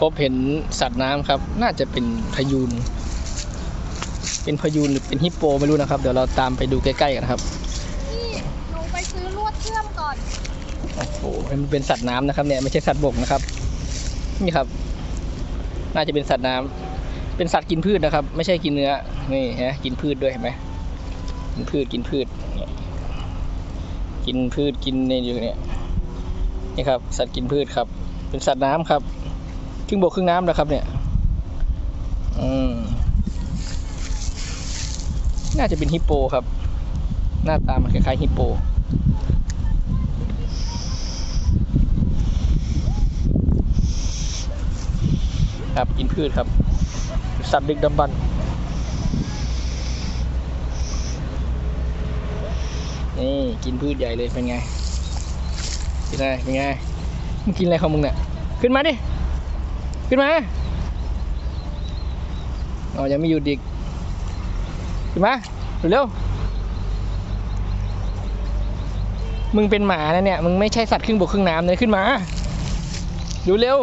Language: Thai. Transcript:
พบเห็นสัตว์น้ำครับ น่าจะเป็นพยูน เป็นพยูนหรือเป็นฮิปโปไม่รู้นะครับ เดี๋ยวเราตามไปดูใกล้ๆกันครับนี่หนูไปซื้อลวดเชื่อมก่อน โอ้โห มันเป็นสัตว์น้ำนะครับเนี่ยไม่ใช่สัตว์บกนะครับ นี่ครับ น่าจะเป็นสัตว์น้ำเป็นสัตว์กินพืชนะครับ ไม่ใช่กินเนื้อ นี่ฮะ กินพืชด้วยเห็นไหมกินพืชกินพืชเนี่ยกินพืชกินในอยู่เนี่ย นี่ครับ สัตว์กินพืชครับ เป็นสัตว์น้ำครับค รึ่งบกครึ่งน้ำนะครับเนี่ยอืมน่าจะเป็นฮิปโปครับ หน้าตามันคล้ายๆฮิปโปครับกินพืชครับ สัตว์ดึกดำบรรพ์นี่กินพืชใหญ่เลยเป็นไงเป็นไงเป็นไงมึงกินอะไรของมึงเนี่ยขึ้นมาดิ ขึ้นมาอ๋อยังไม่หยุดอีกขึ้นมาเร็วมึงเป็นหมานะเนี่ย มึงไม่ใช่สัตว์ครึ่งบกครึ่งน้ำเลยขึ้นมา ดูเร็ว